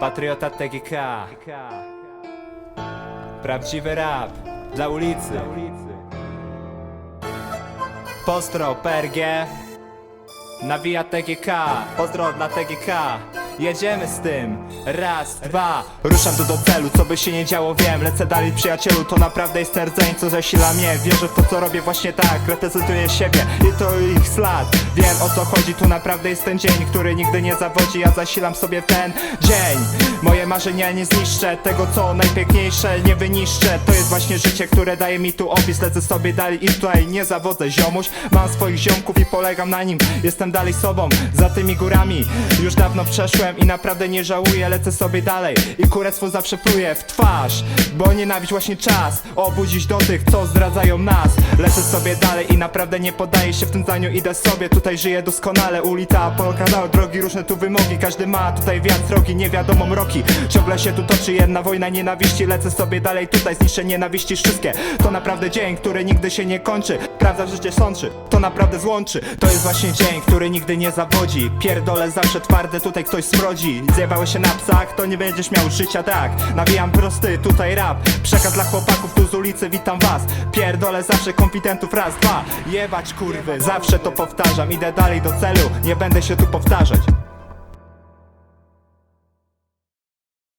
Patriota TGK Prawdziwy rap dla ulicy. Postro PRG Nawija TGK Pozdro dla TGK Jedziemy z tym. Raz, dwa. Ruszam tu do celu, co by się nie działo wiem. Lecę dalej przyjacielu, to naprawdę jest rdzeń Co zasila mnie, wierzę w to co robię właśnie tak Reprezentuję siebie. I to ich ślad Wiem o co chodzi, tu naprawdę jest ten dzień Który nigdy nie zawodzi, ja zasilam sobie ten dzień. Moje marzenia nie zniszczę Tego co najpiękniejsze nie wyniszczę. To jest właśnie życie, które daje mi tu opis. Lecę sobie dalej i tutaj nie zawodzę ziomuś. Mam swoich ziomków i polegam na nim. Jestem dalej sobą, za tymi górami. Już dawno przeszłem i naprawdę nie żałuję Lecę sobie dalej i kurestwo zawsze pluję w twarz Bo nienawiść właśnie czas Obudzić do tych, co zdradzają nas. Lecę sobie dalej i naprawdę nie poddaję się w tym zdaniu Idę sobie, tutaj żyję doskonale Ulica, kanał, drogi, różne tu wymogi. Każdy ma tutaj wiatr, rogi, nie wiadomo mroki. Ciągle się tu toczy jedna wojna nienawiści Lecę sobie dalej tutaj, zniszczę nienawiści wszystkie. To naprawdę dzień, który nigdy się nie kończy Prawda w życie sączy, to naprawdę złączy. To jest właśnie dzień, który nigdy nie zawodzi. Pierdolę zawsze twarde, tutaj ktoś smrodzi Zjebałeś się na psach, to nie będziesz miał życia tak. Nawijam prosty, tutaj rap. Przekaz dla chłopaków tu z ulicy, witam was. Pierdolę zawsze konfidentów, raz, dwa. Jebać kurwy, zawsze to powtarzam. Idę dalej do celu, nie będę się tu powtarzać